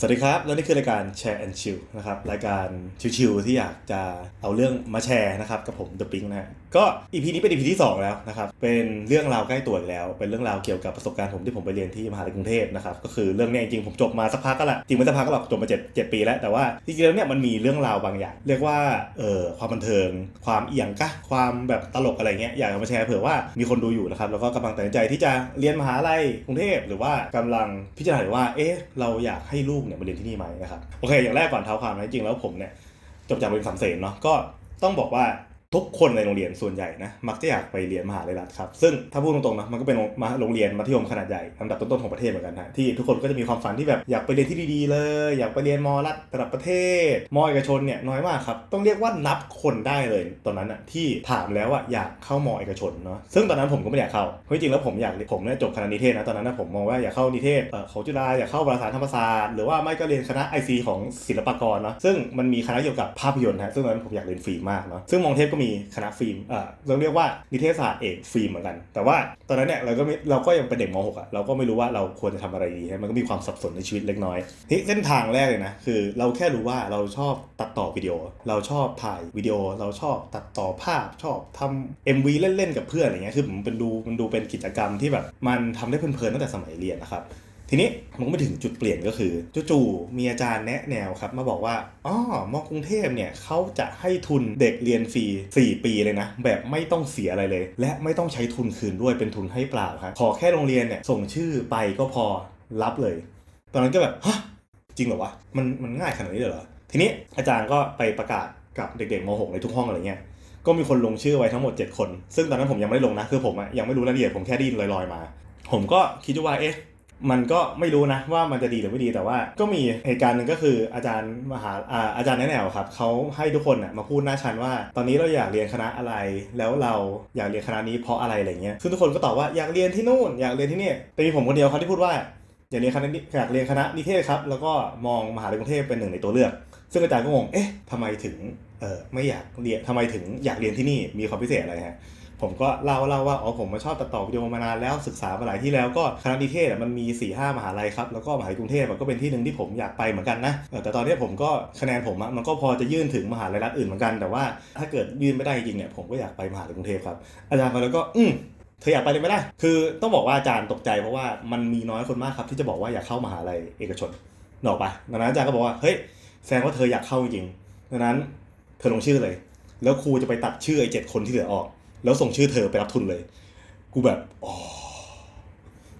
สวัสดีครับ และนี่คือรายการแชร์แอนชิลนะครับ รายการชิวๆที่อยากจะเอาเรื่องมาแชร์นะครับ กับผม The Pink นะฮะก็อีพีนี้เป็นอีพีที่ 2 แล้วนะครับ เป็นเรื่องราวใกล้ตัวอีกแล้ว เป็นเรื่องราวเกี่ยวกับประสบการณ์ผมที่ผมไปเรียนที่มหาลัยกรุงเทพนะครับ ก็คือเรื่องนี้จริงๆผมจบมาสักพักก็ละจริงไม่สักพักก็หรอกจบมาเจ็ดเจ็ดปีแล้ว แต่ว่าจริงๆแล้วเนี่ยมันมีเรื่องราวบางอย่าง เรียกว่าเอ่อความบันเทิง ความเอียงกะความแบบตลกอะไรเงี้ยอยากมาแชร์เผื่อว่ามีคนดูอยู่นะครับแล้วก็กำลังตัดสินใจที่จะเรียนมหาลัยกรุงเทพหรือว่ากำลังพิจารณาว่าเอ๊ะเราอยากให้ลูกเนี่ยมาเรียนที่นี่ไหมนะครับโอเคอย่างแรกก่อนเท้าความนะจริงๆแล้วผมเนี่ยจบจากโรงเรียนสามเสนเนาะก็ต้องบอกว่า ทุกคนในโรงเรียนส่วนใหญ่นะมักจะอยากไปเรียนมหาลัยรัฐครับซึ่งถ้าพูดตรงๆนะมันก็เป็นโรงมาโรงเรียนมัธยมขนาดใหญ่อันดับต้นๆของประเทศเหมือนกันฮะที่ทุกคนก็จะมีความฝันที่แบบอยากไปเรียนที่ดีๆเลย อยากไปเรียนมรัฐระดับประเทศมอเอกชนเนี่ยน้อยมากครับต้องเรียกว่านับคนได้เลยตอนนั้นอะที่ถามแล้วว่าอยากเข้ามอเอกชนเนาะซึ่งตอนนั้นผมก็ไม่อยากเข้าเพราะจริงแล้วผมอยากผมเนี่ยจบคณะนิเทศนะตอนนั้นนะผมมองว่าอยากเข้านิเทศเอ่อของจุฬาอยากเข้าวารสารธรรมศาสตร์หรือว่าไม่ก็เรียนคณะไอซีของศิลปากรเนาะซึ่งมันมีคณะเกี่ยวกับภาพยนตร์ฮะซึ่งตอนนั้นผมอยากเรียนฟิล์มมากเนาะซึ่งมองเทพก็มีคณะฟิล์มเอ่อเราเรียกว่านิเทศศาสตร์เอกฟิล์มเหมือนกัน แต่ว่าตอนนั้นเนี่ยเราก็เราก็ยังเป็นเด็กม .6 อะเราก็ไม่รู้ว่าเราควรจะทำอะไรดีมันก็มีความสับสนในชีวิตเล็กน้อยที่เส้นทางแรกเลยนะคือ เราแค่รู้ว่าเราชอบตัดต่อวิดีโอ เราชอบถ่ายวิดีโอ เราชอบตัดต่อภาพชอบทำ MV เล่นๆกับเพื่อนอะไรเงี้ยคือผมเป็นดูมันดูเป็นกิจกรรมที่แบบมันทำได้เพลินๆตั้งแต่สมัยเรียนนะครับ ทีนี้มันก็ไปถึงจุดเปลี่ยนก็คือจู่ๆมีอาจารย์แนะแนวครับ มาบอกว่าอ๋อมอกรุงเทพเนี่ยเขาจะให้ทุนเด็กเรียนฟรี 4 ปีเลยนะ แบบไม่ต้องเสียอะไรเลย และไม่ต้องใช้ทุนคืนด้วยเป็นทุนให้เปล่าครับขอแค่โรงเรียนเนี่ยส่งชื่อไปก็พอรับเลย ตอนนั้นก็แบบฮะจริงเหรอวะมันมันง่ายขนาดนี้เลยเหรอทีนี้อาจารย์ก็ไปประกาศกับเด็กๆม .6 ในทุกห้องอะไรเงี้ยก็มีคนลงชื่อไว้ทั้งหมด 7 คน ซึ่งตอนนั้นผมยังไม่ได้ลงนะ คือผมอะยังไม่รู้รายละเอียดผมแค่ได้ยินลอยๆมา ผมก็คิดว่าเอ๊ะ มันก็ไม่รู้นะว่ามันจะดีหรือไม่ดีแต่ว่า ก็มีเหตุการณ์หนึ่งก็คืออาจารย์มหาอาอาจารย์แนแนวครับเขาให้ทุกคนนะมาพูดหน้าชั้นว่า ตอนนี้เราอยากเรียนคณะอะไร แล้วเราอยากเรียนคณะนี้เพราะอะไรอะไรเงี้ยซึ่งทุกคนก็ตอบว่าอยากเรียนที่นู่นอยากเรียนที่นี่แต่มีผมคนเดียวครับที่พูดว่าอยากเรียนคณะนี้อยากเรียนคณะนิเทศครับแล้วก็มองมหาลัยกรุงเทพเป็นหนึ่งในตัวเลือก ซึ่งอาจารย์ก็งงเอ๊ะทำไมถึงเออไม่อยากเรียนทำไมถึงอยากเรียนที่นี่มีความพิเศษอะไรฮะ ผมก็เล่าเล่าว่าอ๋อผมมาชอบตัดต่อวิดีโอมานานแล้วศึกษามาหลายที่แล้วก็คณะนิเทศมันมี4ี่ห้ามหาลัยครับแล้วก็มหาลัยกรุงเทพก็เป็นที่หนึ่งที่ผมอยากไปเหมือนกันนะแต่ตอนนี้ผมก็คะแนนผมมันก็พอจะยื่นถึงมหาลัยรัฐอื่นเหมือนกัน แต่ว่าถ้าเกิดยื่นไม่ได้จริงเนี่ยผมก็อยากไปมหาลัยกรุงเทพครับอาจารย์ฟังแล้วก็อืมเธออยากไปเลยไหมล่ะคือต้องบอกว่าอาจารย์ตกใจเพราะว่ามันมีน้อยคนมากครับที่จะบอกว่าอยากเข้ามหาลัยเอกชนหนอกปะดังนั้นอาจารย์ก็บอกว่าเฮ้ยแสดงว่าเธออยากเข้าจริงดังนั้นเธอลงชื่อเลย แล้วครูจะไปตัดชื่อไอ้เจ็ดคนที่เหลือออก แล้วส่งชื่อเธอไปรับทุนเลย กูแบบอ๋อ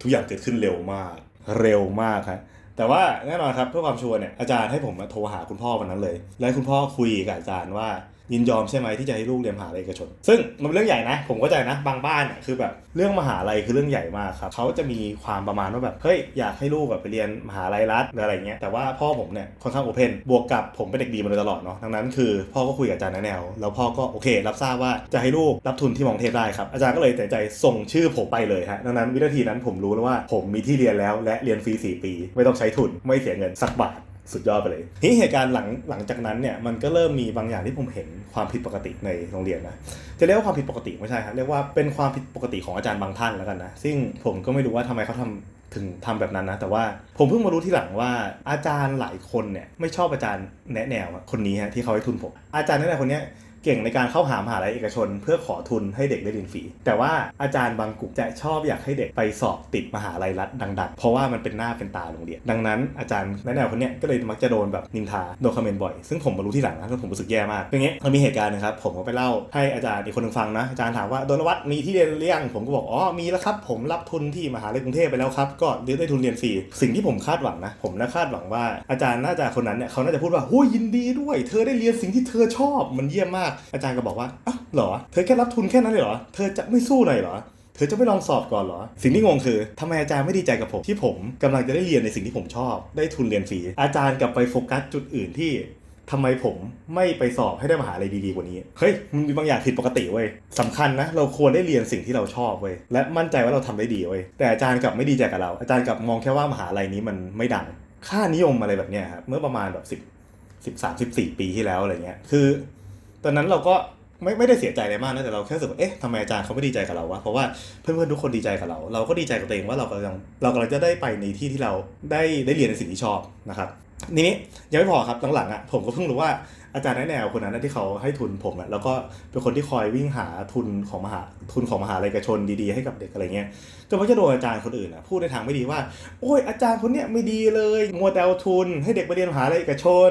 ทุกอย่างเกิดขึ้นเร็วมาก เร็วมากครับแต่ว่าแน่นอนครับเพื่อความชัวร์เนี่ยอาจารย์ให้ผมมาโทรหาคุณพ่อวันนั้นเลย แล้วคุณพ่อคุยกับอาจารย์ว่า ยินยอมใช่ไหมที่จะให้ลูกเรียนมหาลัยเอกชน ซึ่งมันเป็นเรื่องใหญ่นะ ผมเข้าใจนะบางบ้านเนี่ยคือแบบเรื่องมหาลัยคือเรื่องใหญ่มากครับเขาจะมีความประมาณว่าแบบเฮ้ยอยากให้ลูกแบบไปเรียนมหาลัยรัฐหรืออะไรเงี้ยแต่ว่าพ่อผมเนี่ยค่อนข้างโอเพนบวกกับผมเป็นเด็กดีมาโดยตลอดเนาะดังนั้นคือพ่อก็คุยกับอาจารย์แนแนวแล้วพ่อก็โอเค รับทราบว่าจะให้ลูกรับทุนที่มองเทพได้ครับอาจารย์ก็เลยแตัดสินใจส่งชื่อผมไปเลยฮะดังนั้นวินาทีนั้นผมรู้แล้วว่าผมมีที่เรียนแล้วและเรียนฟรี4ปี ไม่ต้องใช้ทุนไม่เสียเงินสักบาท สุดยอดไปเลยทีนี้เหตุการณ์หลังหลังจากนั้นเนี่ยมันก็เริ่มมีบางอย่างที่ผมเห็นความผิดปกติในโรงเรียนนะจะเรียกว่าความผิดปกติไม่ใช่ครับเรียกว่าเป็นความผิดปกติของอาจารย์บางท่านแล้วกันนะซึ่งผมก็ไม่รู้ว่าทำไมเขาทำถึงทำแบบนั้นนะ แต่ว่าผมเพิ่งมารู้ทีหลังว่าอาจารย์หลายคนเนี่ยไม่ชอบอาจารย์แนะแนวคนนี้ฮะที่เขาให้ทุนผม อาจารย์แนะแนวคนเนี้ย เก่งในการเข้าหามหาลัยเอกชน เพื่อขอทุนให้เด็กได้เรียนฟรีแต่ว่าอาจารย์บางกลุ่มจะชอบอยากให้เด็กไปสอบติดมหาลัยรัฐดังๆ เพราะว่ามันเป็นหน้าเป็นตาโรงเรียน ดังนั้นอาจารย์แนะแนวคนเนี้ยก็เลยมักจะโดนแบบนินทาโดนคอมเมนต์บ่อยซึ่งผมมารู้ที่หลังนะแล้วผมรู้สึกแย่มากอย่างเงี้ยมันมีเหตุการณ์นึงครับผมก็ไปเล่าให้อาจารย์อีกคนหนึงฟังนะอาจารย์ถามว่าโดนวัฒน์มีที่เรียนหรือยังผมก็บอกอ๋อมีแล้วครับผมรับทุนที่มหาลัยกรุงเทพไปแล้วครับก็ได้ทุนเรียนฟรีสิ่งที่ผมคาดหวังนะ ผมน่าคาดหวังว่าอาจารย์น่าจะคนนั้นเนี่ยเขาน่าจะพูดว่าโอ้ยยินดีด้วย เธอได้เรียนสิ่งที่เธอชอบมันเยี่ยมมากอาจารย์ก็บอกว่าอ้าวเหรอ เธอแค่รับทุนแค่นั้นเลยเหรอ เธอจะไม่สู้หน่อยเหรอ เธอจะไม่ลองสอบก่อนเหรอ สิ่งที่งงคือทำไมอาจารย์ไม่ดีใจกับผมที่ผมกำลังจะได้เรียนในสิ่งที่ผมชอบ ได้ทุนเรียนฟรี อาจารย์กลับไปโฟกัสจุดอื่นที่ทำไมผมไม่ไปสอบให้ได้มหาลัยดีๆกว่านี้ เฮ้ย มันมีบางอย่างผิดปกติเว้ยสำคัญนะ เราควรได้เรียนสิ่งที่เราชอบเว้ย และมั่นใจว่าเราทำได้ดีเว้ย แต่อาจารย์กลับไม่ดีใจกับเรา อาจารย์กลับมองแค่ว่ามหาลัยนี้มันไม่ดัง ค่านิยมอะไรแบบเนี้ยครับ เมื่อประมาณแบบสิบสิบสามสิบสี่ปีที่แล้วอะไรเงี้ย คือ ตอนนั้นเราก็ไม่ไม่ได้เสียใจอะไรมากนะแต่เราแค่รู้สึกว่าเอ๊ะทำไมอาจารย์เขาไม่ดีใจกับเราวะเพราะว่าเพื่อนๆทุกคนดีใจกับเรา เราก็ดีใจกับตัวเองว่าเรากำลังเรากำลังจะได้ไปในที่ที่เราได้ได้เรียนในสิ่งที่ชอบนะครับนี้ยังไม่พอครับหลังๆอะผมก็เพิ่งรู้ว่าอาจารย์แนวคนนั้นที่เขาให้ทุนผมอะแล้วก็เป็นคนที่คอยวิ่งหาทุนของมหาทุนของมหาลัยเอกชนดีๆให้กับเด็กอะไรเงี้ยก็มักจะโดนอาจารย์คนอื่นอะพูดในทางไม่ดีว่า โอ้ยอาจารย์คนเนี้ยไม่ดีเลยมัวแต่เอาทุน ให้เด็กไปเรียนมหาลัยเอกชน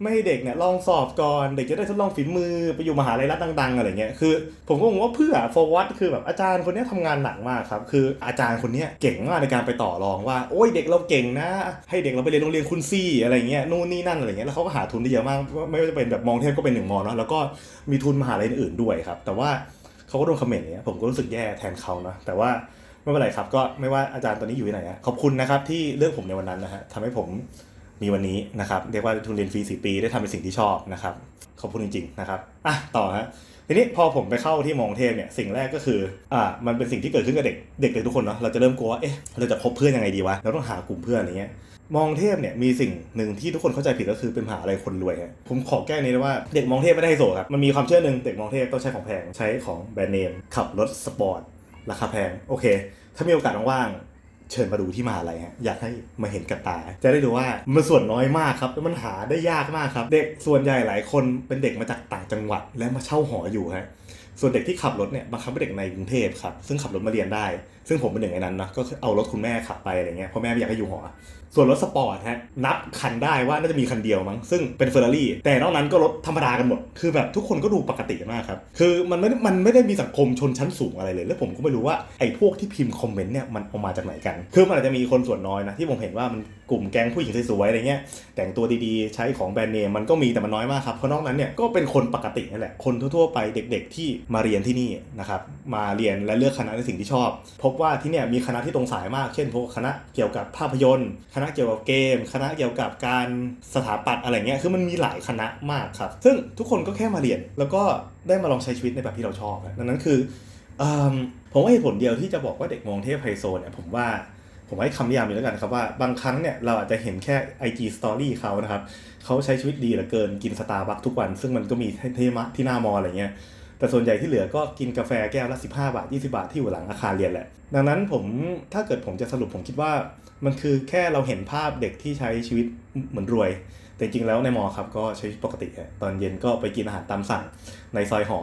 ไม่ให้เด็กเนี่ยลองสอบก่อน เด็กจะได้ทดลองฝีมือไปอยู่มหาลัยรัฐดังๆอะไรเงี้ยคือผมก็งงว่าเพื่อ for what คือแบบอาจารย์คนนี้ยทำงานหนักมากครับคืออาจารย์คนนี้เก่งมากในการไปต่อรองว่าโอ้ยเด็กเราเก่งนะ ให้เด็กเราไปเรียนโรงเรียนคุณซี่อะไรเงี้ยนู่นนี่นั่นอะไรเงี้ยแล้วเขาก็หาทุนได้เยอะมากไม่ว่าจะเป็นแบบมองเทพก็เป็นหนึ่งมอเนาะแล้วก็มีทุนมหาลัยอื่นด้วยครับ แต่ว่าเขาก็โดนคอมเมนต์เนี้ยผมก็รู้สึกแย่แทนเขานะแต่ว่าไม่เป็นไรครับก็ไม่ว่าอาจารย์ตอนนี้อยู่ที่ไหนอะขอบคุณนะครับที่เลือกผมในวันนั้นนะฮะทำให้ผม มีวันนี้นะครับ เรียกว่าทุนเรียนฟรีสี่ปีได้ทำเป็นสิ่งที่ชอบนะครับขอบคุณจริง ๆ นะครับอะต่อฮะทีนี้พอผมไปเข้าที่มองเทพเนี่ยสิ่งแรกก็คืออ่ามันเป็นสิ่งที่เกิดขึ้นกับเด็กเด็กเลยทุกคนเนาะเราจะเริ่มกลัวว่าเอ๊ะเราจะคบเพื่อนยังไงดีวะเราต้องหากลุ่มเพื่อนอะไรเงี้ยมองเทพเนี่ยมีสิ่งหนึ่งที่ทุกคนเข้าใจผิดก็คือเป็นมหาอะไรคนรวยฮะผมขอแก้นี้เลยว่าเด็กมองเทพไม่ได้ไฮโซครับมันมีความเชื่อหนึ่งเด็กมองเทพต้องใช้ของแพงใช้ของแบรนด์เนมขับรถสปอร์ตราคาแพงโอเค ถ้ามีโอกาสว่าง เชิญมาดูที่มาอะไรฮะอยากให้มาเห็นกับตา จะได้ดูว่ามันส่วนน้อยมากครับแล้วมันหาได้ยากมากครับ เด็กส่วนใหญ่หลายคนเป็นเด็กมาจากต่างจังหวัด และมาเช่าหออยู่ฮะส่วนเด็กที่ขับรถเนี่ยบางครั้งเป็นเด็กในกรุงเทพครับซึ่งขับรถมาเรียนได้ซึ่งผมเป็นหนึ่งในนั้นนะก็เอารถคุณแม่ขับไปอะไรเงี้ยเพราะแม่ไม่อยากให้อยู่หอ ส่วนรถสปอร์ตฮะนับคันได้ว่าน่าจะมีคันเดียวมั้งซึ่งเป็นเฟอร์รารี่แต่นอกนั้นก็รถธรรมดากันหมด คือแบบทุกคนก็ดูปกติมากครับ คือมันไม่ได้มันไม่ได้มีสังคมชนชั้นสูงอะไรเลย แล้วผมก็ไม่รู้ว่าไอ้พวกที่พิมพ์คอมเมนต์เนี่ยมันเอามาจากไหนกัน คือมันอาจจะมีคนส่วนน้อยนะที่ผมเห็นว่ามันกลุ่มแก๊งผู้หญิงสวยๆอะไรเงี้ยแต่งตัวดีๆ ใช้ของแบรนด์เนมมันก็มีแต่มันน้อยมากครับเพราะนอกนั้นเนี่ยก็เป็นคนปกตินั่นแหละคนทั่วๆไปเด็ก ๆ ที่มาเรียนที่นี่นะครับมาเรียนและเลือกคณะในสิ่งที่ชอบพบว่าที่เนี่ยมีคณะที่ตรงสายมาก เช่นพวกคณะเกี่ยวกับภาพยนตร์ คณะเกี่ยวกับเกม คณะเกี่ยวกับการสถาปัตย์อะไรเงี้ย คือมันมีหลายคณะมากครับ ซึ่งทุกคนก็แค่มาเรียน แล้วก็ได้มาลองใช้ชีวิตในแบบที่เราชอบนะดังนั้นคืออผมว่าเหตุผลเดียวที่จะบอกว่าเด็กมองเทพไฮโซเนี่ยผมว่าผมให้คำนิยามนี้แล้วกันครับว่าบางครั้งเนี่ยเราอาจจะเห็นแค่ IG Story เขานะครับเขาใช้ชีวิตดีเหลือเกินกินสตาร์บัคทุกวัน ซึ่งมันก็มีเที่มะที่หน้ามออะไรเงี้ย แต่ส่วนใหญ่ที่เหลือก็กินกาแฟแก้วละ 15 บาท 20 บาทที่อยู่หลังอาคารเรียนแหละ ดังนั้นผมถ้าเกิดผมจะสรุปผมคิดว่า มันคือแค่เราเห็นภาพเด็กที่ใช้ชีวิตเหมือนรวย แต่จริงๆแล้วในมอครับก็ใช้ชีวิตปกติ ตอนเย็นก็ไปกินอาหารตามสั่งในซอยหอ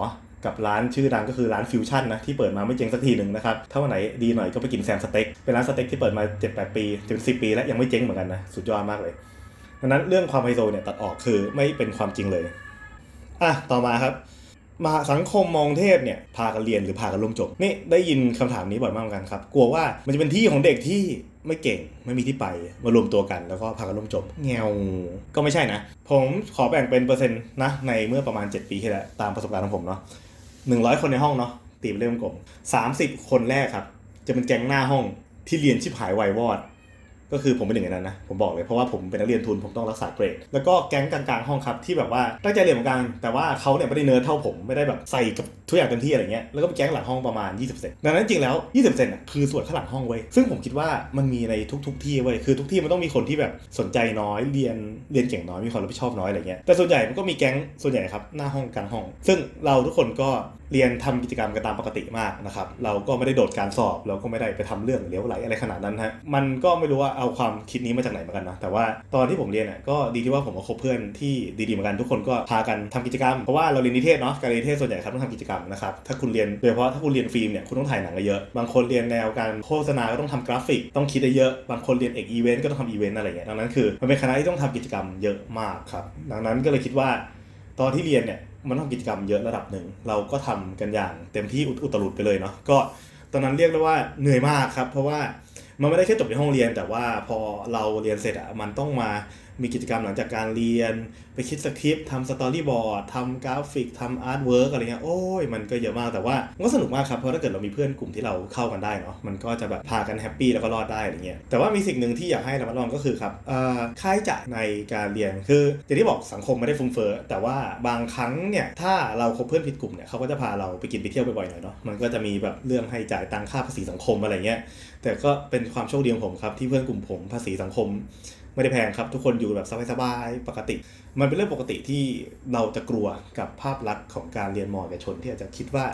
กับร้านชื่อดังก็คือร้านฟิวชั่นนะที่เปิดมาไม่เจ๊งสักทีหนึ่งนะครับถ้าวันไหนดีหน่อยก็ไปกินแซมสเต็กเป็นร้านสเต็กที่เปิดมา7-8ปีถึง10 ปี แล้วยังไม่เจ๊งเหมือนกันนะสุดยอดมากเลยดังนั้นเรื่องความไฮโซเนี่ยตัดออกคือไม่เป็นความจริงเลยอะต่อมาครับ มหาสังคมมองเทพเนี่ยพากันเรียนหรือพากันร่วมจบนี่ได้ยินคำถามนี้บ่อยมากเหมือนกันครับ กลัวว่ามันจะเป็นที่ของเด็กที่ไม่เก่งไม่มีที่ไปมารวมตัวกันแล้วก็พากันร่มจบเงวก็ไม่ใช่นะ ผมขอแบ่งเป็นเปอร์เซ็นต์นะ ในเมื่อประมาณ 7 ปีที่แล้ว ตามประสบการณ์ของผมเนาะหนึ่งร้อยคนในห้องเนาะตีเป็นเลขกลมสามสิบคนแรกครับ จะเป็นแก๊งหน้าห้องที่เรียนชิบหายไววอด ก็คือผมเป็นหนึ่งในนั้นนะ ผมบอกเลยเพราะว่าผมเป็นนักเรียนทุนผมต้องรักษาเกรด แล้วก็แก๊งกลางๆห้องครับที่แบบว่าตั้งใจเรียนเหมือนกันแต่ว่าเขาเนี่ยไม่ได้เนิร์ดเท่าผมไม่ได้แบบใส่กับทุกอย่างเต็มที่อะไรเงี้ยแล้วก็เป็นแก๊งหลังห้องประมาณ 20เซนดังนั้นจริงแล้ว 20เซนอะคือส่วนข้างหลังห้องเว้ยซึ่งผมคิดว่ามันมีในทุก ๆ ที่เว้ยคือทุกที่มันต้องมีคนที่แบบสนใจน้อยเรียนเรียนเก่งน้อยมีความรับผิดชอบน้อยอะไรเงี้ยแต่ส่วนใหญ่มันก็มีแก๊งส่วนใหญ่ครับหน้าห้องกลางห้อง ซึ่งเราทุกคนก็เรียนทำกิจกรรมกันตามปกติมากนะครับเราก็ไม่ได้โดดการสอบเราก็ไม่ได้ไปทำเรื่องเหลวไหลอะไรขนาดนั้นฮะมันก็ไม่รู้ว่าเอาความคิดนี้มาจากไหนเหมือนกันนะแต่ว่าตอนที่ผมเรียนอะก็ดีที่ว่าผมก็คบเพื่อนที่ดีๆเหมือนกันทุกคนก็พากันทำกิจกรรมเพราะว่าเราเรียนนิเทศเนาะการเรียนนิเทศส่วนใหญ่ครับต้องทำกิจกรรมนะครับถ้าคุณเรียนโดยเฉพาะถ้าคุณเรียนฟิล์มเนี่ยคุณต้องถ่ายหนังเยอะบางคนเรียนแนวการโฆษณาก็ต้องทำกราฟิก ต้องคิดเยอะบางคนเรียนเอกอีเวนต์ก็ต้องทำอีเวนต์อะไรเงี้ยดังนั้นคือมันเป็นคณะที่ต้องทำกิจกรรมเยอะมากครับดังนั้นก็เลยคิดว่า ตอนที่เรียนเนี่ยมันต้องกิจกรรมเยอะระดับหนึ่ง เราก็ทำกันอย่างเต็มที่อุตรุดไปเลยเนาะก็ตอนนั้นเรียกได้ว่าเหนื่อยมากครับ เพราะว่า มันไม่ได้แค่จบในห้องเรียน แต่ว่าพอเราเรียนเสร็จอะมันต้องมา มีกิจกรรมหลังจากการเรียน ไปคิดสคริปต์ทำสตอรี่บอร์ดทำกราฟิกทำอาร์ตเวิร์กอะไรเงี้ยโอ้ยมันก็เยอะมากแต่ว่ามันก็สนุกมากครับ เพราะถ้าเกิดเรามีเพื่อนกลุ่มที่เราเข้ากันได้เนาะมันก็จะแบบพากันแฮปปี้แล้วก็รอดได้อะไรเงี้ยแต่ว่ามีสิ่งหนึ่งที่อยากให้เระมัดระวังก็คือครับค่าใช้จ่ายในการเรียนคืออย่างที่บอกสังคมไม่ได้ฟุ้งเฟ้อยแต่ว่าบางครั้งเนี่ยถ้าเราคบเพื่อนผิดกลุ่มเนี่ยเขาก็จะพาเราไปกินไปเที่ยวบ่อยๆหน่อยเนาะมันก็จะมีแบบเรื่องให้จ่ายตังค่าภาษีสังคมอะไรเงี้ยแต่ก็เป็นความโชคดีของผมครับที่เพื่อนกลุ่มผมภาษีสังคม ไม่ได้แพงครับ ทุกคนอยู่แบบสบายๆปกติ มันเป็นเรื่องปกติที่เราจะกลัวกับภาพลักษณ์ของการเรียนมอเอกชนที่อาจจะคิดว่า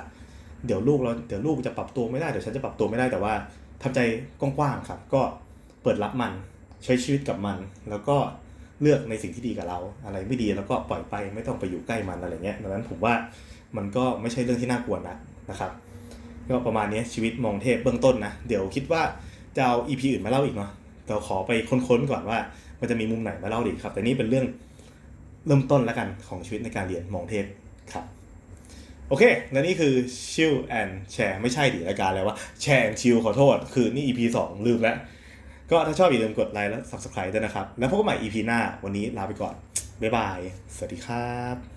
เดี๋ยวลูกเราเดี๋ยวลูกจะปรับตัวไม่ได้เดี๋ยวฉันจะปรับตัวไม่ได้แต่ว่าทำใจกว้างๆครับ ก็เปิดรับมันใช้ชีวิตกับมัน แล้วก็เลือกในสิ่งที่ดีกับเรา อะไรไม่ดีแล้วก็ปล่อยไปไม่ต้องไปอยู่ใกล้มันอะไรเงี้ยดังนั้นผมว่ามันก็ไม่ใช่เรื่องที่น่ากลัวนะนะครับก็ประมาณนี้ชีวิตมองเทพเบื้องต้นนะ เดี๋ยวคิดว่าจะเอา EP อื่นมาเล่าอีกเนาะ เราขอไปค้นๆก่อนว่า มันจะมีมุมไหนมาเล่าอีครับ แต่นี่เป็นเรื่องเริ่มต้นแล้วกันของชีวิตในการเรียนมองเทพครับ โอเค และนี่คือชิลแอนแชร์ไม่ใช่ดิรายการแล้วว่าแชร์แอนชิลขอโทษ คือนี่ EP 2 ลืมแล้ว ก็ถ้าชอบอย่าลืมกดไลค์และ Subscribe ด้วยนะครับ แล้วพบกันใหม่ EP หน้า วันนี้ลาไปก่อน บ๊ายบาย สวัสดีครับ